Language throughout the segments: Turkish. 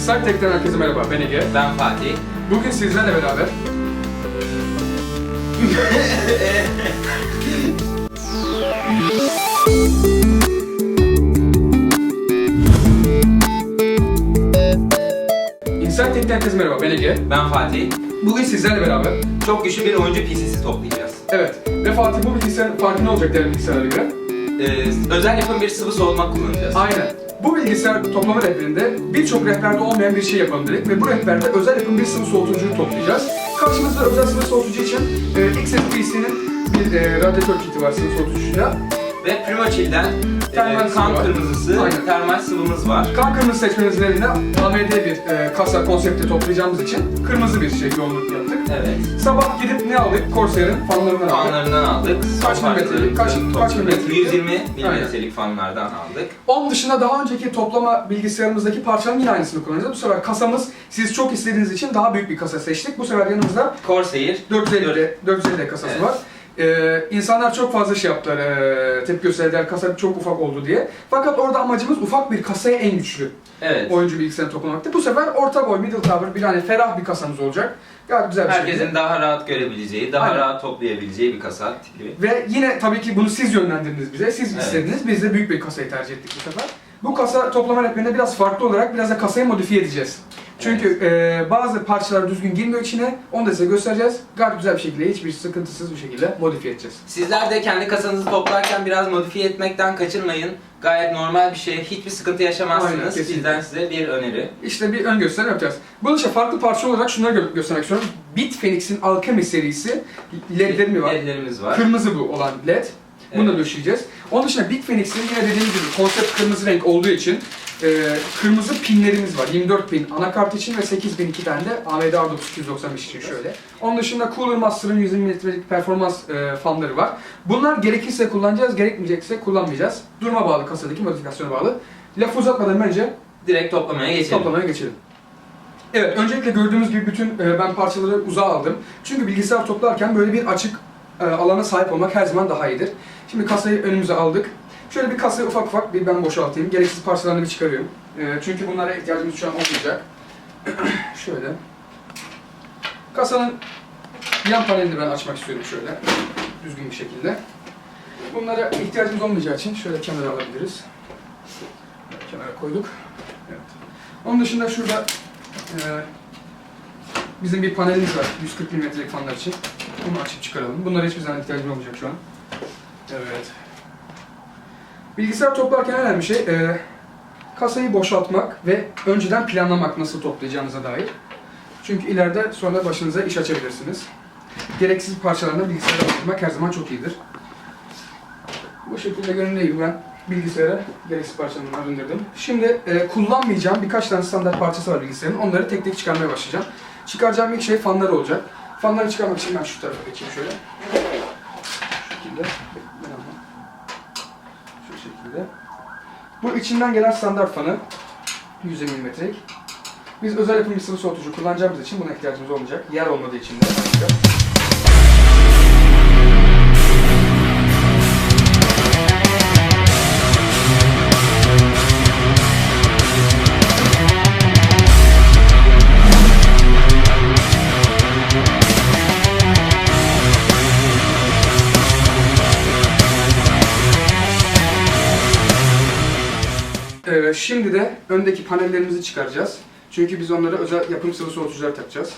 Insight Tech'ten herkese merhaba, ben Ege. Ben Fatih. Bugün sizlerle beraber... Insight Tech'ten herkese merhaba, ben Ege. Ben Fatih. Bugün sizlerle beraber... Çok güçlü bir oyuncu PC'si toplayacağız. Evet, ve Fatih bu bilgisayarın farkı ne olacak diğer bilgisayarlara göre? Ee, özel yapım bir sıvı soğutma kullanacağız. Aynen. Bu bilgisayar toplama rehberinde birçok rehberde olmayan bir şey yapalım dedik ve bu rehberde özel yapım bir sıvı soğutucuyu toplayacağız. Karşımızda özel sıvı soğutucu için e, XFPC'nin bir e, radyatör kiti var sıvı soğutucuyla. Ve Primochill'den Termal e, sıvı kan var. kırmızısı, Aynen. termal sıvımız var. Kan kırmızı seçmenizin eline AMD bir e, kasa konsepti toplayacağımız için kırmızı bir şey yoğunluk yaptık. Evet. Sabah gidip ne aldık? Corsair'in fanlarından aldık. Fanlarından aldık. Kaç Son milimetrelik? Kaç- parçalarını kaç topladık. milimetrelik? 120 Aynen. milimetrelik fanlardan aldık. Onun dışında daha önceki toplama bilgisayarımızdaki parçanın yine aynısını kullanacağız. Bu sefer kasamız siz çok istediğiniz için daha büyük bir kasa seçtik. Bu sefer yanımızda Corsair 450 450 kasası Evet. var. Ee, insanlar çok fazla şey yaptılar, ee, tepki gösterdiler kasa çok ufak oldu diye. Fakat orada amacımız ufak bir kasaya en güçlü Evet. oyuncu bilgisayarı toplamaktı. Bu sefer orta boy, middle tower bir hani ferah bir kasamız olacak. Gayet güzel bir Herkesin şekilde. daha rahat görebileceği, daha Aynen. rahat toplayabileceği bir kasa tipi. Ve yine tabii ki bunu siz yönlendirdiniz bize, siz Evet. istediniz. Biz de büyük bir kasayı tercih ettik bu sefer. Bu kasa toplama rehberinde biraz farklı olarak biraz da kasayı modifiye edeceğiz. Çünkü e, bazı parçalar düzgün girmiyor içine, onu da size göstereceğiz. Gayet güzel bir şekilde, hiçbir sıkıntısız bir şekilde modifiye edeceğiz. Sizler de kendi kasanızı toplarken biraz modifiye etmekten kaçınmayın. Gayet normal bir şey. Hiçbir sıkıntı Aynen, yaşamazsınız. kesinlikle. Bizden size bir öneri. İşte bir ön gösteri yapacağız. Bunun için farklı parça olarak şunları gö- göstermek istiyorum. Bitfenix'in Alchemy serisi ledleri var. LED'lerimiz var. Kırmızı bu olan led. Bunu da döşeyeceğiz. Onun dışında Bitfenix'in yine dediğimiz gibi konsept kırmızı renk olduğu için e, kırmızı pinlerimiz var. 24 pin anakart için ve 8000 iki tane de AMD R9 295 için şöyle. Onun dışında Cooler Master'ın 120 mm'lik performans e, fanları var. Bunlar gerekirse kullanacağız, gerekmeyecekse kullanmayacağız. Duruma bağlı, kasadaki modifikasyona bağlı. Lafı uzatmadan bence Direkt toplamaya geçelim. Toplamaya geçelim. Evet, öncelikle gördüğünüz gibi bütün e, ben parçaları uzağa aldım. Çünkü bilgisayar toplarken böyle bir açık e, alana sahip olmak her zaman daha iyidir. Şimdi kasayı önümüze aldık. Şöyle bir kasayı ufak ufak bir ben boşaltayım. Gereksiz parçalarını bir çıkarıyorum. E, çünkü bunlara ihtiyacımız şu an olmayacak. şöyle. Kasanın yan panelini ben açmak istiyorum şöyle. Düzgün bir şekilde. Bunlara ihtiyacımız olmayacağı için şöyle kenara alabiliriz. Kenara koyduk. Evet. Onun dışında şurada e, bizim bir panelimiz var 140 mm'lik fanlar için. Bunu açıp çıkaralım. Bunlara hiçbir zaman ihtiyacım olmayacak şu an. Evet. Bilgisayar toplarken en önemli şey e, kasayı boşaltmak ve önceden planlamak nasıl toplayacağınıza dair. Çünkü ileride sonra başınıza iş açabilirsiniz. Gereksiz parçalarını bilgisayara atmak her zaman çok iyidir. Bu şekilde göründüğü gibi ben bilgisayara gereksiz parçalarını arındırdım. Şimdi e, kullanmayacağım birkaç tane standart parçası var bilgisayarın. Onları tek tek çıkarmaya başlayacağım. Çıkaracağım ilk şey fanlar olacak. Fanları çıkarmak için ben şu tarafa geçeyim şöyle. Şu şekilde. Şekilde. Bu içinden gelen standart fanı. 120 mm'lik. Biz özel yapım bir sıvı soğutucu kullanacağımız için buna ihtiyacımız olmayacak. Yer olmadığı için de. Şimdi de öndeki panellerimizi çıkaracağız. Çünkü biz onlara özel yapım sıvı soğutucular takacağız.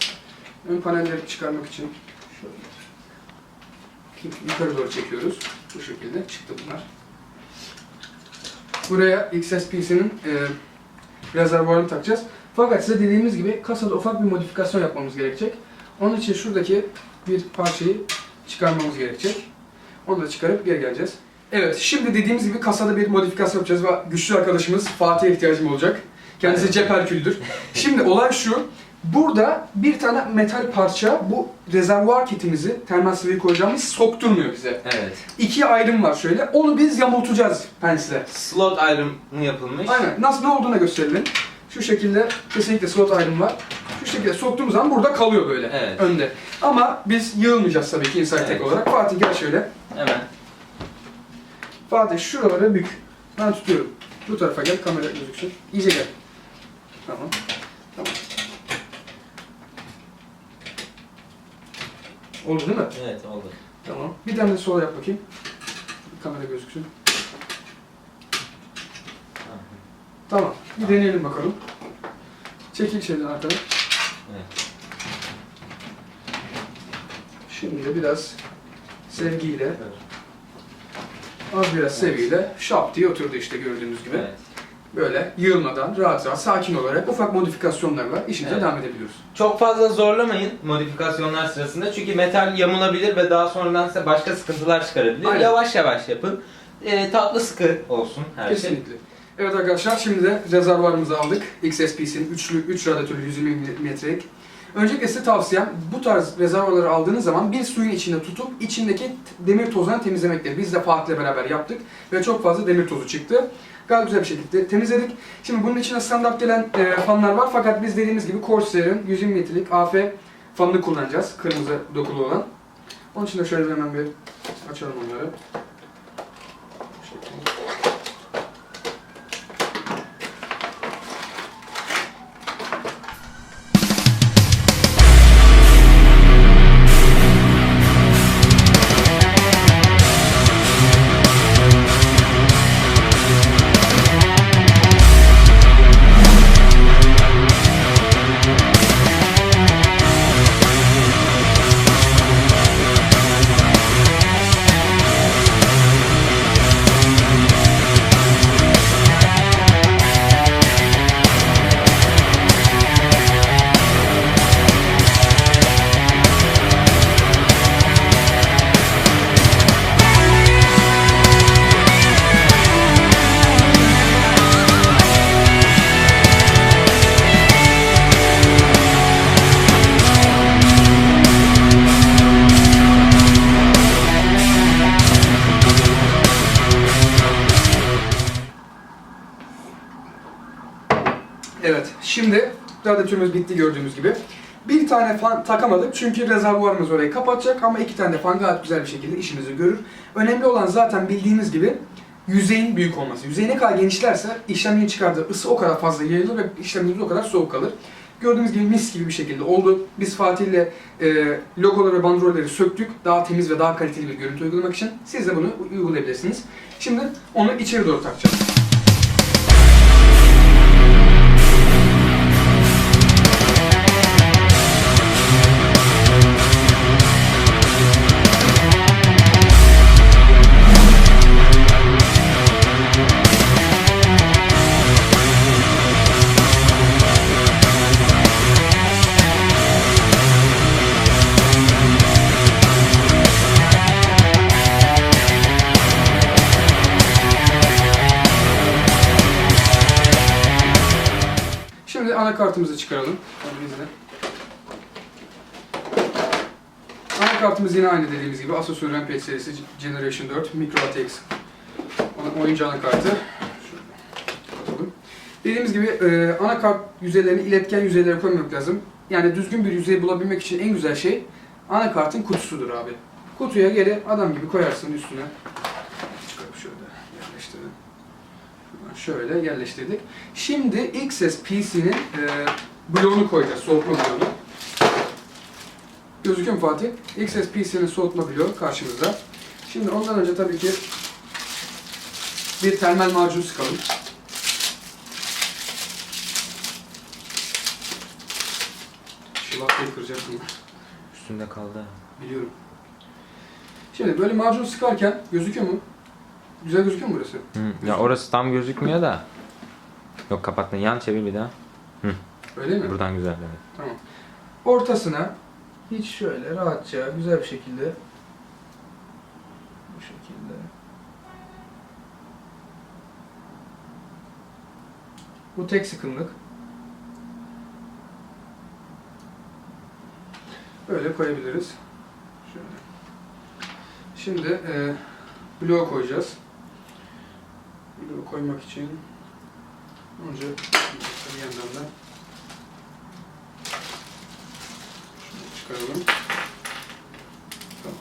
Ön panelleri çıkarmak için şöyle yukarı doğru çekiyoruz. Bu şekilde çıktı bunlar. Buraya XSPC'nin e, rezervuarını takacağız. Fakat size dediğimiz gibi kasada ufak bir modifikasyon yapmamız gerekecek. Onun için şuradaki bir parçayı çıkarmamız gerekecek. Onu da çıkarıp geri geleceğiz. Evet, şimdi dediğimiz gibi kasada bir modifikasyon yapacağız ve güçlü arkadaşımız Fatih'e ihtiyacım olacak. Kendisi Evet. cep. Şimdi olay şu, burada bir tane metal parça bu rezervuar kitimizi, termal sıvıyı koyacağımız sokturmuyor bize. Evet. İki ayrım var şöyle, onu biz yamultacağız pensle. Slot ayrımı yapılmış. Aynen, nasıl ne olduğuna gösterelim. Şu şekilde kesinlikle slot ayrım var. Şu şekilde soktuğumuz zaman burada kalıyor böyle Evet. önde. Ama biz yığılmayacağız tabii ki Tech Evet. olarak. Fatih gel şöyle. Hemen. Fatih şuraları bük. Ben tutuyorum. Bu tarafa gel kamera gözüksün. İyice gel. Tamam. Tamam. Oldu değil mi? Evet oldu. Tamam. Bir tane de sola yap bakayım. Kamera gözüksün. Tamam. Bir deneyelim bakalım. Çekil şeyden arkana. Evet. Şimdi biraz sevgiyle, az biraz sevgiyle şap diye oturdu işte gördüğünüz gibi. Evet. Böyle yığılmadan, rahat rahat, sakin olarak ufak modifikasyonlarla işimize Evet. devam edebiliyoruz. Çok fazla zorlamayın modifikasyonlar sırasında çünkü metal yamulabilir ve daha sonradan size başka sıkıntılar çıkarabilir. Aynen. Yavaş yavaş yapın. Ee, tatlı sıkı olsun her şey. Kesinlikle. Evet arkadaşlar şimdi de rezervuarımızı aldık. XSPC'nin üçlü, 3 radyatörlü 120 metrelik. Öncelikle size tavsiyem bu tarz rezervuarları aldığınız zaman bir suyun içinde tutup içindeki demir tozlarını temizlemektir. Biz de Fatih'le beraber yaptık ve çok fazla demir tozu çıktı. Gayet güzel bir şekilde temizledik. Şimdi bunun içine standart gelen e, fanlar var fakat biz dediğimiz gibi Corsair'ın 120 metrelik AF fanını kullanacağız. Kırmızı dokulu olan. Onun için de şöyle hemen bir açalım onları. Evet, şimdi radyatörümüz bitti gördüğünüz gibi. Bir tane fan takamadık çünkü rezervuarımız orayı kapatacak ama iki tane de fan gayet güzel bir şekilde işimizi görür. Önemli olan zaten bildiğiniz gibi yüzeyin büyük olması. Yüzey ne kadar genişlerse işlemcinin çıkardığı ısı o kadar fazla yayılır ve işlemcimiz o kadar soğuk kalır. Gördüğünüz gibi mis gibi bir şekilde oldu. Biz Fatih'le e, logoları ve bandrolleri söktük. Daha temiz ve daha kaliteli bir görüntü uygulamak için. Siz de bunu uygulayabilirsiniz. Şimdi onu içeri doğru takacağız. Anakartımızı çıkaralım. De. Anakartımız yine aynı dediğimiz gibi Asus Rampage serisi Generation 4 Micro ATX oyuncu anakartı. Kapatalım. Dediğimiz gibi e, anakart yüzeylerini iletken yüzeylere koymak lazım. Yani düzgün bir yüzey bulabilmek için en güzel şey anakartın kutusudur abi. Kutuya geri adam gibi koyarsın üstüne. Çıkarıp şöyle yerleştirelim. Şuradan Şöyle yerleştirdik. Şimdi XS PC'nin e, bloğunu koyacağız, soğutma bloğunu. Gözüküyor mu Fatih? XS PC'nin soğutma bloğu karşımızda. Şimdi ondan önce tabii ki bir termal macun sıkalım. Şılattayı kıracaksın. Üstünde kaldı. Biliyorum. Şimdi böyle macun sıkarken gözüküyor mu? Güzel gözüküyor mu burası? Hı. Ya orası tam gözükmüyor da. Yok kapattın. Yan çevir bir daha. Öyle mi? Buradan güzel evet. Tamam. Ortasına hiç şöyle rahatça, güzel bir şekilde bu şekilde bu tek sıkımlık böyle koyabiliriz. Şöyle. Şimdi e, bloğu koyacağız. Bloğu koymak için önce bir yandan da Şunu çıkaralım. Tamam.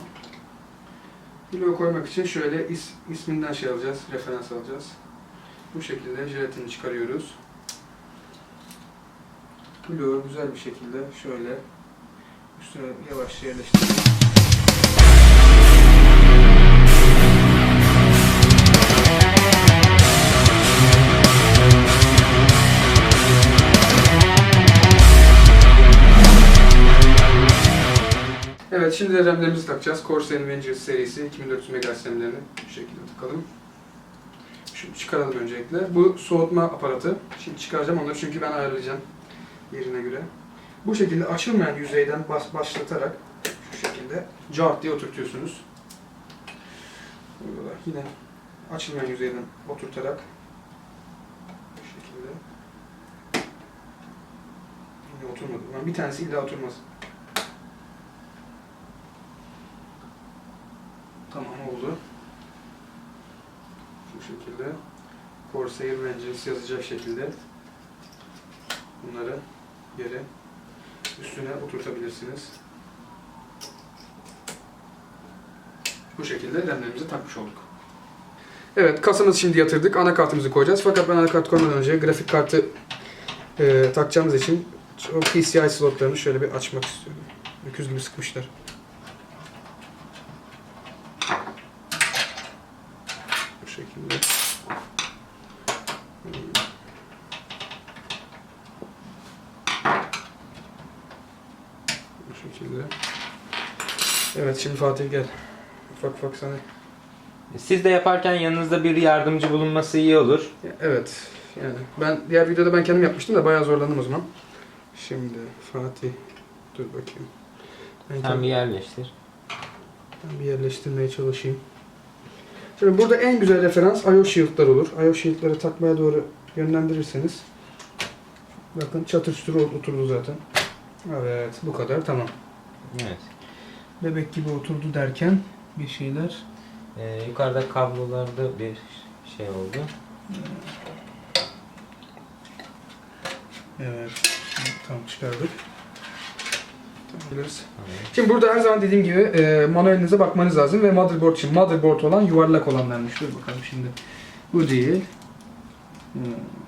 Bloğu koymak için şöyle is, isminden şey alacağız, referans alacağız. Bu şekilde jelatini çıkarıyoruz. bloğu güzel bir şekilde şöyle üstüne yavaşça yerleştirelim. Evet şimdi RAM'lerimizi takacağız. Corsair Avengers serisi 2400 MHz RAM'lerini bu şekilde takalım. Şimdi çıkaralım öncelikle. Bu soğutma aparatı. Şimdi çıkaracağım onları çünkü ben ayarlayacağım yerine göre. Bu şekilde açılmayan yüzeyden bas başlatarak şu şekilde cart diye oturtuyorsunuz. Burada da yine açılmayan yüzeyden oturtarak bu şekilde yine oturmadı. Lan bir tanesi illa oturmaz. Tamam oldu. Şu şekilde Corsair Vengeance yazacak şekilde bunları yere üstüne oturtabilirsiniz. Bu şekilde RAM'lerimizi takmış olduk. Evet kasamızı şimdi yatırdık. Anakartımızı koyacağız. Fakat ben anakart koymadan önce grafik kartı e, takacağımız için o PCI slotlarını şöyle bir açmak istiyorum. Öküz gibi sıkmışlar. Bu şekilde. Bu şekilde. Evet şimdi Fatih gel. Ufak ufak sana. Siz de yaparken yanınızda bir yardımcı bulunması iyi olur. Evet. Yani ben diğer videoda ben kendim yapmıştım da bayağı zorlandım o zaman. Şimdi Fatih dur bakayım. Ben Sen kendim- bir yerleştir. Ben bir yerleştirmeye çalışayım. Şimdi burada en güzel referans IO Shield'lar olur. IO Shield'ları takmaya doğru yönlendirirseniz bakın çatır çutur oturdu zaten. Evet bu kadar tamam. Evet. Bebek gibi oturdu derken bir şeyler Ee, yukarıda kablolarda bir şey oldu. evet tamam çıkardık. Biliriz. Şimdi burada her zaman dediğim gibi e, manuelinize bakmanız lazım ve motherboard için motherboard olan yuvarlak olanlarmış. Dur bakalım şimdi. Bu değil. E,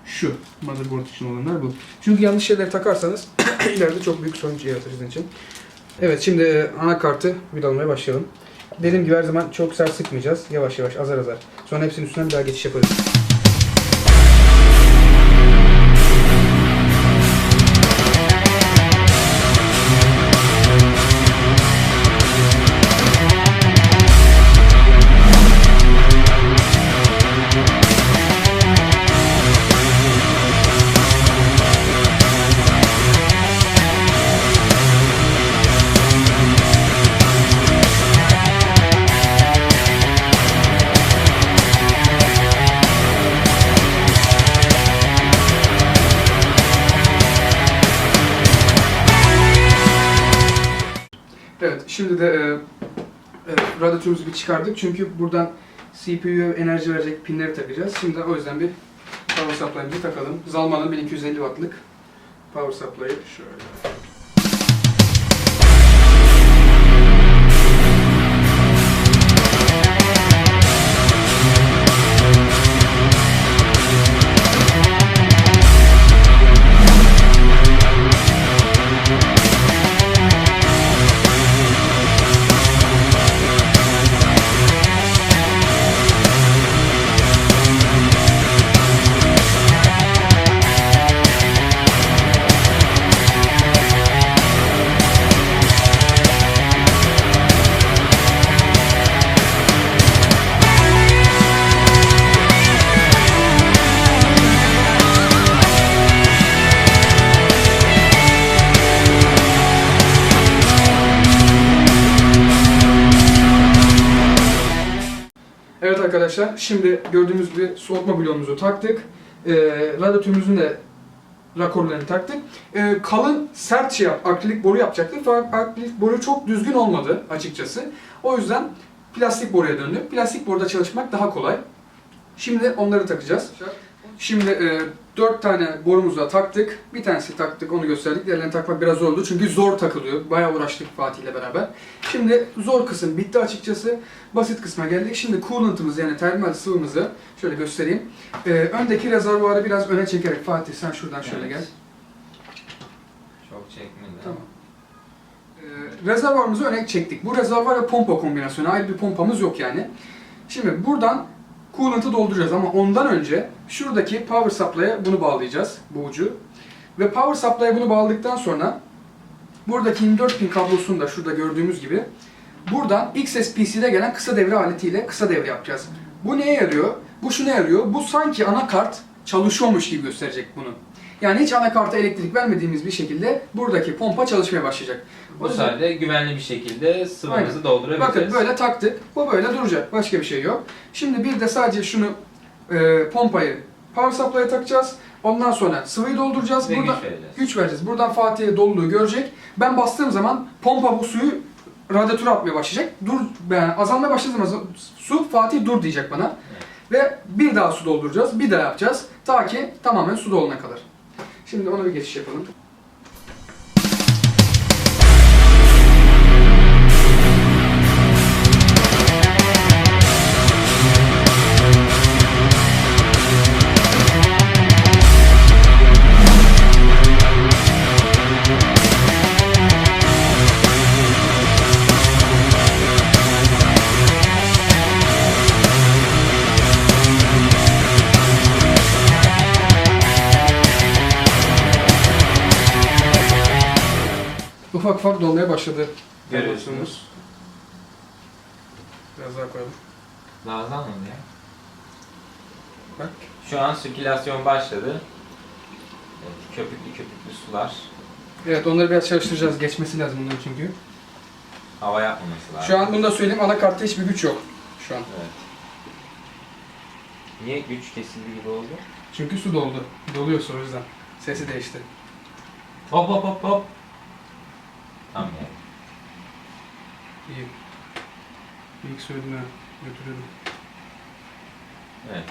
Şu motherboard için olanlar bu. Çünkü yanlış şeyleri takarsanız ileride çok büyük sorun yaratır sizin için. Evet şimdi anakartı vidalamaya başlayalım. Dediğim gibi her zaman çok sert sıkmayacağız. Yavaş yavaş azar azar. Sonra hepsinin üstünden bir daha geçiş yaparız. Şimdi de e, e, radyatörümüzü bir çıkardık çünkü buradan CPU'ya enerji verecek pinleri takacağız. Şimdi o yüzden bir power supply'ımızı takalım. Zalman'ın 1250 wattlık power supply'ı şöyle. Arkadaşlar, şimdi gördüğümüz gibi soğutma bloğumuzu taktık. Ee, radyatörümüzün de rakorlarını taktık. Ee, kalın, sert şey yap, akrilik boru yapacaktık fakat akrilik boru çok düzgün olmadı açıkçası. O yüzden plastik boruya döndük. Plastik boruda çalışmak daha kolay. Şimdi onları takacağız. Şimdi e, 4 tane borumuzu da taktık. Bir tanesi taktık, onu gösterdik. Diğerlerini takmak biraz zor oldu çünkü zor takılıyor. Bayağı uğraştık Fatih ile beraber. Şimdi zor kısım bitti açıkçası. Basit kısma geldik. Şimdi coolant'ımızı yani termal sıvımızı şöyle göstereyim. Ee, öndeki rezervuarı biraz öne çekerek Fatih sen şuradan şöyle Evet. gel. Çok çekmedi. Tamam. Ee, rezervuarımızı öne çektik. Bu rezervuar ve pompa kombinasyonu. Ayrı bir pompamız yok yani. Şimdi buradan coolant'ı dolduracağız ama ondan önce şuradaki power supply'a bunu bağlayacağız. Bu ucu. Ve power supply'a bunu bağladıktan sonra buradaki 24 pin kablosunu da şurada gördüğümüz gibi buradan XSPC'de gelen kısa devre aletiyle kısa devre yapacağız. Bu neye yarıyor? Bu şuna yarıyor. Bu sanki anakart çalışıyormuş gibi gösterecek bunu. Yani hiç anakarta elektrik vermediğimiz bir şekilde buradaki pompa çalışmaya başlayacak. O Bu yüzden- sayede güvenli bir şekilde sıvımızı Aynen. doldurabiliriz. Bakın böyle taktık. Bu böyle duracak. Başka bir şey yok. Şimdi bir de sadece şunu e, pompayı power supply'a takacağız. Ondan sonra sıvıyı dolduracağız. Ve Burada güç vereceğiz. güç vereceğiz. Buradan Fatih'e doluluğu görecek. Ben bastığım zaman pompa bu suyu radyatöre atmaya başlayacak. Dur, ben azalmaya başladığı zaman su Fatih dur diyecek bana. Ve bir daha su dolduracağız. Bir daha yapacağız. Ta ki tamamen su dolana kadar. Şimdi ona bir geçiş yapalım. Ufak dolmaya başladı. Görüyorsunuz. Biraz daha koyalım. Daha azalmadı ya. Bak. Şu an sirkülasyon başladı. Evet, köpüklü köpüklü sular. Evet onları biraz çalıştıracağız. Geçmesi lazım bunların çünkü. Hava yapmaması lazım. Şu an bunu da söyleyeyim anakartta hiçbir güç yok. Şu an. Evet. Niye güç kesildi gibi oldu? Çünkü su doldu. Doluyorsa o yüzden. Sesi değişti. Hop hop hop hop. Tamam yani. İyi. İlk söylediğine götürüyorum. Evet.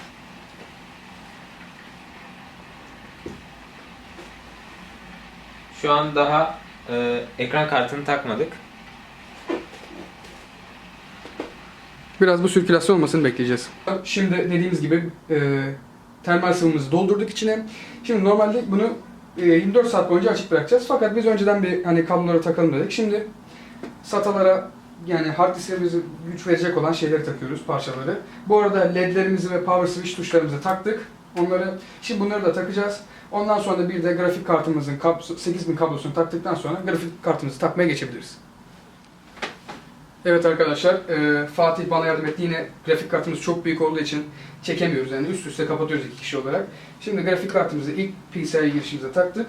Şu an daha e, ekran kartını takmadık. Biraz bu sirkülasyon olmasını bekleyeceğiz. Şimdi dediğimiz gibi e, termal sıvımızı doldurduk içine. Şimdi normalde bunu 24 saat boyunca açık bırakacağız. Fakat biz önceden bir hani kabloları takalım dedik. Şimdi SATA'lara yani hard disklerimize güç verecek olan şeyleri takıyoruz, parçaları. Bu arada ledlerimizi ve power switch tuşlarımızı taktık. Onları, şimdi bunları da takacağız. Ondan sonra bir de grafik kartımızın kablosu, 8000 kablosunu taktıktan sonra grafik kartımızı takmaya geçebiliriz. Evet arkadaşlar, e, Fatih bana yardım etti. Yine grafik kartımız çok büyük olduğu için çekemiyoruz. Yani üst üste kapatıyoruz iki kişi olarak. Şimdi grafik kartımızı ilk PCI girişimize taktık.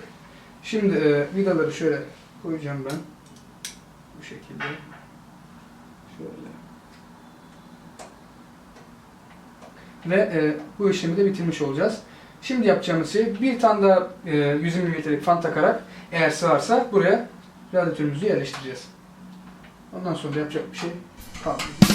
Şimdi e, vidaları şöyle koyacağım ben. Bu şekilde. Şöyle. Ve e, bu işlemi de bitirmiş olacağız. Şimdi yapacağımız şey bir tane daha e, 100 mm'lik fan takarak eğer sığarsa buraya radyatörümüzü yerleştireceğiz. Ondan sonra da yapacak bir şey kalmıyor.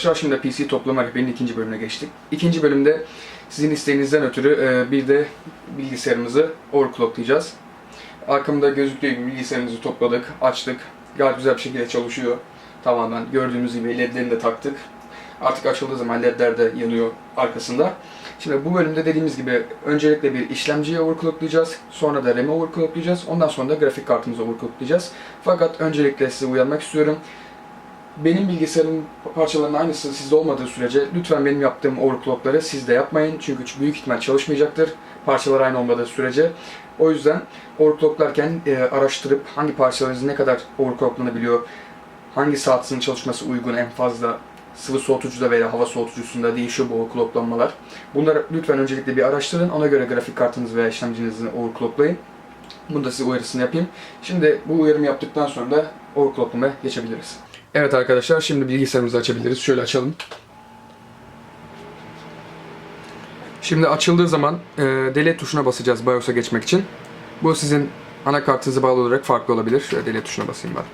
Arkadaşlar şimdi PC toplama rehberinin ikinci bölümüne geçtik. İkinci bölümde sizin isteğinizden ötürü e, bir de bilgisayarımızı overclocklayacağız. Arkamda gözüktüğü gibi bilgisayarımızı topladık, açtık. Gayet güzel bir şekilde çalışıyor. Tamamen gördüğünüz gibi ledlerini de taktık. Artık açıldığı zaman ledler de yanıyor arkasında. Şimdi bu bölümde dediğimiz gibi öncelikle bir işlemciyi overclocklayacağız. Sonra da RAM'i overclocklayacağız. Ondan sonra da grafik kartımızı overclocklayacağız. Fakat öncelikle sizi uyarmak istiyorum benim bilgisayarın parçalarının aynısı sizde olmadığı sürece lütfen benim yaptığım overclockları siz de yapmayın. Çünkü büyük ihtimal çalışmayacaktır. Parçalar aynı olmadığı sürece. O yüzden overclocklarken e, araştırıp hangi parçalarınız ne kadar overclocklanabiliyor, hangi saat hızının çalışması uygun en fazla sıvı soğutucuda veya hava soğutucusunda değişiyor bu overclocklanmalar. Bunları lütfen öncelikle bir araştırın. Ona göre grafik kartınızı veya işlemcinizi overclocklayın. Bunu da size uyarısını yapayım. Şimdi bu uyarımı yaptıktan sonra da overclocklamaya geçebiliriz. Evet arkadaşlar şimdi bilgisayarımızı açabiliriz. Şöyle açalım. Şimdi açıldığı zaman e, delete tuşuna basacağız BIOS'a geçmek için. Bu sizin anakartınıza bağlı olarak farklı olabilir. Şöyle delete tuşuna basayım ben.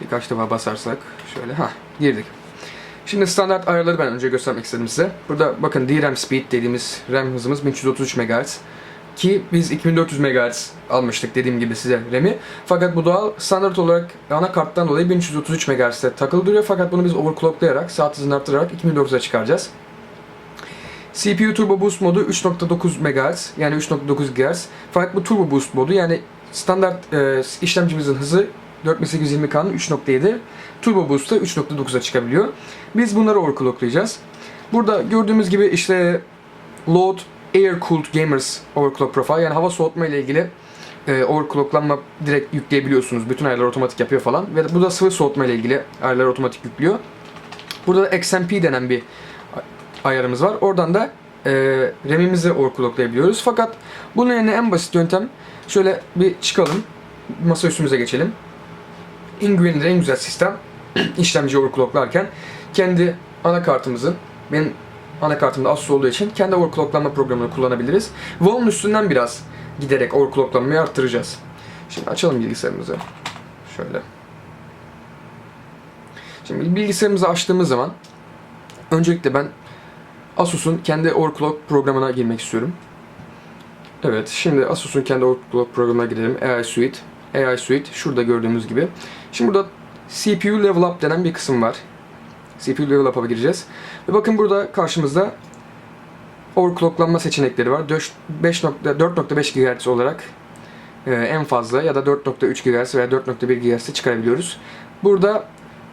Birkaç defa basarsak şöyle ha girdik. Şimdi standart ayarları ben önce göstermek istedim size. Burada bakın DRAM speed dediğimiz RAM hızımız 1333 MHz. Ki biz 2400 MHz almıştık dediğim gibi size RAM'i. Fakat bu doğal standart olarak anakarttan dolayı 1333 MHz'de takılı duruyor. Fakat bunu biz overclocklayarak, saat hızını arttırarak 2400'e çıkaracağız. CPU Turbo Boost modu 3.9 MHz yani 3.9 GHz. Fakat bu Turbo Boost modu yani standart e, işlemcimizin hızı 4820K'nın 3.7, Turbo Boost'ta 3.9'a çıkabiliyor. Biz bunları overclocklayacağız. Burada gördüğümüz gibi işte Load Air Cooled Gamers Overclock Profile yani hava soğutma ile ilgili e, overclocklanma direkt yükleyebiliyorsunuz. Bütün ayarlar otomatik yapıyor falan. Ve bu da sıvı soğutma ile ilgili ayarlar otomatik yüklüyor. Burada da XMP denen bir ayarımız var. Oradan da e, RAM'imizi overclocklayabiliyoruz. Fakat bunun yerine en basit yöntem şöyle bir çıkalım. Masa üstümüze geçelim. Güvenilir, en güzel sistem işlemci overclocklarken kendi anakartımızın benim anakartımda Asus olduğu için kendi overclocklanma programını kullanabiliriz. Ve onun üstünden biraz giderek overclocklanmayı arttıracağız. Şimdi açalım bilgisayarımızı. Şöyle. Şimdi bilgisayarımızı açtığımız zaman öncelikle ben Asus'un kendi overclock programına girmek istiyorum. Evet, şimdi Asus'un kendi overclock programına girelim. AI Suite. AI Suite şurada gördüğümüz gibi. Şimdi burada CPU Level Up denen bir kısım var. CPU Level Up'a gireceğiz. Ve bakın burada karşımızda overclocklanma seçenekleri var. 4.5 GHz olarak e, en fazla ya da 4.3 GHz veya 4.1 GHz'e çıkarabiliyoruz. Burada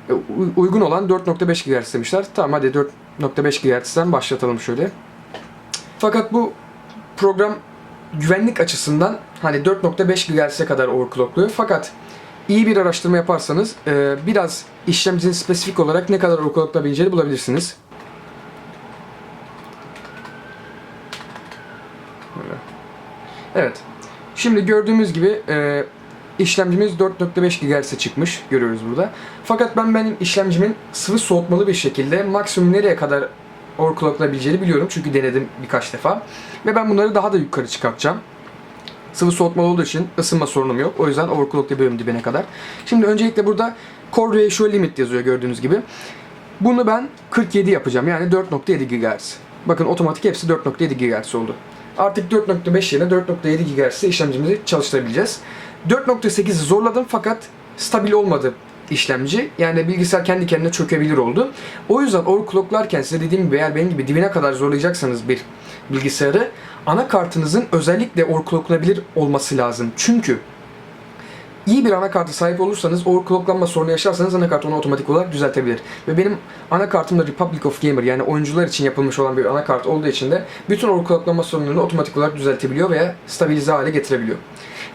e, uygun olan 4.5 GHz demişler. Tamam hadi 4.5 GHz'den başlatalım şöyle. Fakat bu program güvenlik açısından hani 4.5 GHz'e kadar overclockluyor. Fakat iyi bir araştırma yaparsanız e, biraz işlemcinin spesifik olarak ne kadar overclocklayabileceğini bulabilirsiniz. Evet. Şimdi gördüğümüz gibi e, işlemcimiz 4.5 GHz'e çıkmış. Görüyoruz burada. Fakat ben benim işlemcimin sıvı soğutmalı bir şekilde maksimum nereye kadar overclocklayabileceğini biliyorum. Çünkü denedim birkaç defa. Ve ben bunları daha da yukarı çıkartacağım. Sıvı soğutmalı olduğu için ısınma sorunum yok. O yüzden overclocklayabiliyorum dibine kadar. Şimdi öncelikle burada Core Ratio Limit yazıyor gördüğünüz gibi. Bunu ben 47 yapacağım. Yani 4.7 GHz. Bakın otomatik hepsi 4.7 GHz oldu. Artık 4.5 yerine 4.7 GHz'de işlemcimizi çalıştırabileceğiz. 4.8'i zorladım fakat stabil olmadı işlemci. Yani bilgisayar kendi kendine çökebilir oldu. O yüzden overclocklarken size dediğim gibi eğer benim gibi dibine kadar zorlayacaksanız bir bilgisayarı anakartınızın özellikle overclocklanabilir olması lazım. Çünkü iyi bir anakarta sahip olursanız overclocklanma sorunu yaşarsanız anakart onu otomatik olarak düzeltebilir. Ve benim anakartım da Republic of Gamer yani oyuncular için yapılmış olan bir anakart olduğu için de bütün overclocklanma sorunlarını otomatik olarak düzeltebiliyor veya stabilize hale getirebiliyor.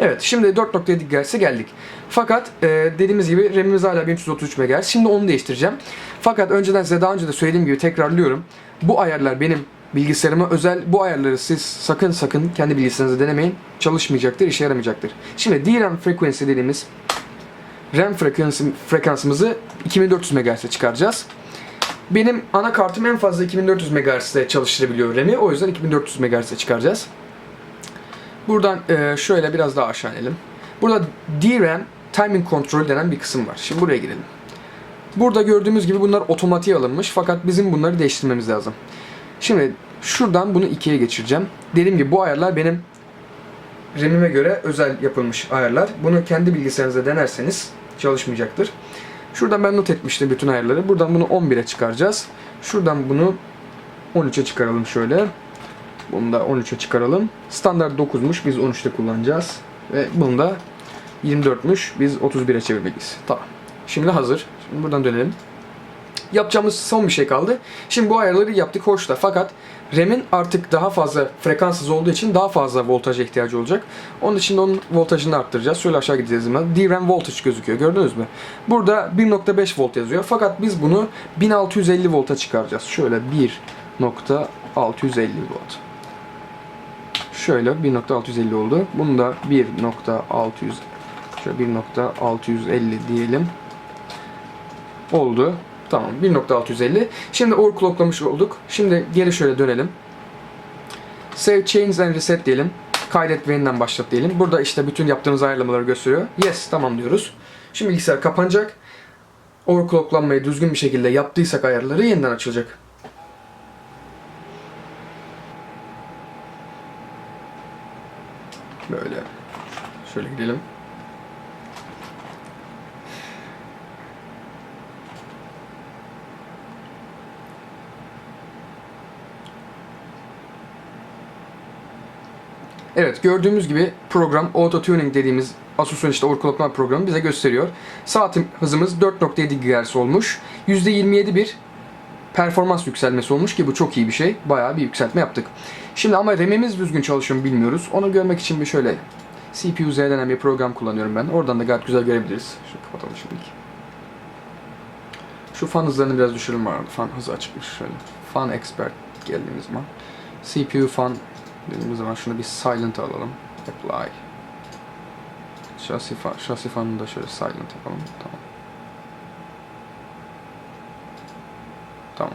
Evet şimdi 4.7 GHz'e geldik. Fakat e, dediğimiz gibi RAM'imiz hala 1333 MHz. Şimdi onu değiştireceğim. Fakat önceden size daha önce de söylediğim gibi tekrarlıyorum. Bu ayarlar benim bilgisayarıma özel. Bu ayarları siz sakın sakın kendi bilgisayarınızda denemeyin. Çalışmayacaktır, işe yaramayacaktır. Şimdi DRAM frequency dediğimiz RAM frekansı, frekansımızı 2400 MHz'e çıkaracağız. Benim anakartım en fazla 2400 MHz'de çalıştırabiliyor RAM'i. O yüzden 2400 MHz'e çıkaracağız. Buradan e, şöyle biraz daha aşağı inelim. Burada DRAM Timing Control denen bir kısım var. Şimdi buraya girelim. Burada gördüğümüz gibi bunlar otomatiğe alınmış fakat bizim bunları değiştirmemiz lazım. Şimdi şuradan bunu ikiye geçireceğim. Dediğim gibi bu ayarlar benim RAM'ime göre özel yapılmış ayarlar. Bunu kendi bilgisayarınızda denerseniz çalışmayacaktır. Şuradan ben not etmiştim bütün ayarları. Buradan bunu 11'e çıkaracağız. Şuradan bunu 13'e çıkaralım şöyle. Bunu da 13'e çıkaralım. Standart 9'muş. Biz 13'te kullanacağız. Ve bunu da 24'müş. Biz 31'e çevirmeliyiz. Tamam. Şimdi hazır. Buradan dönelim. Yapacağımız son bir şey kaldı. Şimdi bu ayarları yaptık hoş da fakat RAM'in artık daha fazla frekansız olduğu için daha fazla voltaja ihtiyacı olacak. Onun için onun voltajını arttıracağız. Şöyle aşağı gideceğiz hemen. DRAM voltage gözüküyor gördünüz mü? Burada 1.5 volt yazıyor. Fakat biz bunu 1650 volta çıkaracağız. Şöyle 1.650 volt. Şöyle 1.650 oldu. Bunu da 1.600 şöyle 1.650 diyelim. Oldu. Tamam 1.650. Şimdi overclocklamış olduk. Şimdi geri şöyle dönelim. Save change and reset diyelim. Kaydet ve yeniden başlat diyelim. Burada işte bütün yaptığımız ayarlamaları gösteriyor. Yes tamam diyoruz. Şimdi bilgisayar kapanacak. Overclocklanmayı düzgün bir şekilde yaptıysak ayarları yeniden açılacak. Böyle. Şöyle gidelim. Evet gördüğümüz gibi program Auto Tuning dediğimiz Asus'un işte overclockma programı bize gösteriyor. Saat hızımız 4.7 GHz olmuş. %27 bir performans yükselmesi olmuş ki bu çok iyi bir şey. Bayağı bir yükseltme yaptık. Şimdi ama RAM'imiz düzgün çalışıyor mu bilmiyoruz. Onu görmek için bir şöyle CPU Z denen bir program kullanıyorum ben. Oradan da gayet güzel görebiliriz. Şunu kapatalım şimdilik. Şu fan hızlarını biraz düşürelim vardı. Fan hızı açıkmış şöyle. Fan Expert geldiğimiz zaman. CPU fan dediğimiz zaman şunu bir silent alalım. Apply. Şasi fan, şasi fanını da şöyle silent yapalım. Tamam. Tamam.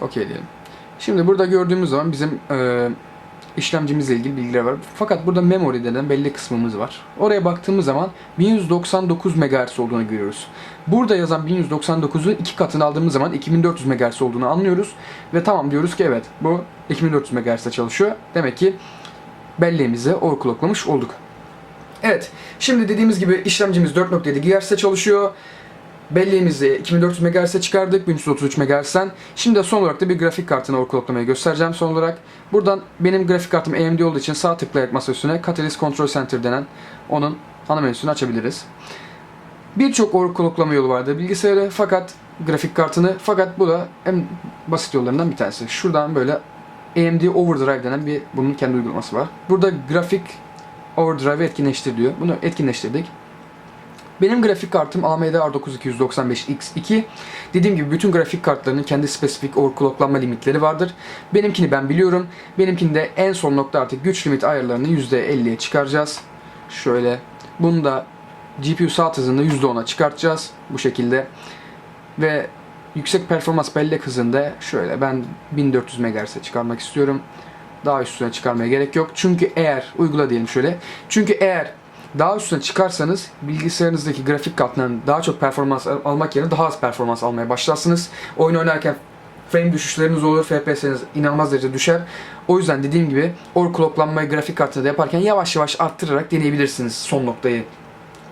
Okey diyelim. Şimdi burada gördüğümüz zaman bizim e, işlemcimizle ilgili bilgiler var. Fakat burada memory denen belli kısmımız var. Oraya baktığımız zaman 1199 MHz olduğunu görüyoruz. Burada yazan 1199'u iki katını aldığımız zaman 2400 MHz olduğunu anlıyoruz. Ve tamam diyoruz ki evet bu 2400 MHz'de çalışıyor. Demek ki belleğimizi overclocklamış olduk. Evet, şimdi dediğimiz gibi işlemcimiz 4.7 GHz'de çalışıyor. Belleğimizi 2400 MHz'e çıkardık 1333 MHz'den. Şimdi de son olarak da bir grafik kartını overclocklamayı göstereceğim son olarak. Buradan benim grafik kartım AMD olduğu için sağ tıklayarak masa üstüne Catalyst Control Center denen onun ana menüsünü açabiliriz. Birçok overclocklama yolu vardı bilgisayarı fakat grafik kartını fakat bu da en basit yollarından bir tanesi. Şuradan böyle AMD Overdrive denen bir bunun kendi uygulaması var. Burada grafik Overdrive etkinleştir diyor. Bunu etkinleştirdik. Benim grafik kartım AMD R9 295X2. Dediğim gibi bütün grafik kartlarının kendi spesifik overclocklanma limitleri vardır. Benimkini ben biliyorum. Benimkinde en son nokta artık güç limit ayarlarını %50'ye çıkaracağız. Şöyle. Bunu da GPU saat hızını %10'a çıkartacağız. Bu şekilde. Ve yüksek performans bellek hızında şöyle ben 1400 MHz'e çıkarmak istiyorum. Daha üstüne çıkarmaya gerek yok. Çünkü eğer uygula diyelim şöyle. Çünkü eğer daha üstüne çıkarsanız bilgisayarınızdaki grafik kartından daha çok performans al- almak yerine daha az performans almaya başlarsınız. Oyun oynarken frame düşüşleriniz olur, FPS'iniz inanılmaz derecede düşer. O yüzden dediğim gibi overclocklanmayı grafik kartında da yaparken yavaş yavaş arttırarak deneyebilirsiniz son noktayı.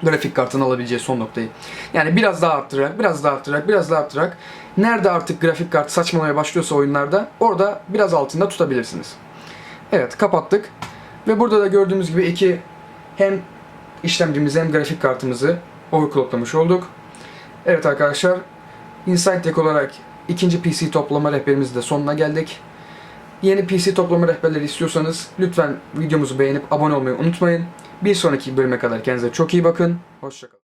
Grafik kartının alabileceği son noktayı. Yani biraz daha arttırarak, biraz daha arttırarak, biraz daha arttırarak nerede artık grafik kartı saçmalamaya başlıyorsa oyunlarda orada biraz altında tutabilirsiniz. Evet kapattık. Ve burada da gördüğümüz gibi iki hem işlemcimizi hem grafik kartımızı overclocklamış olduk. Evet arkadaşlar Insight Tech olarak ikinci PC toplama rehberimizin de sonuna geldik. Yeni PC toplama rehberleri istiyorsanız lütfen videomuzu beğenip abone olmayı unutmayın. Bir sonraki bölüme kadar kendinize çok iyi bakın. Hoşçakalın.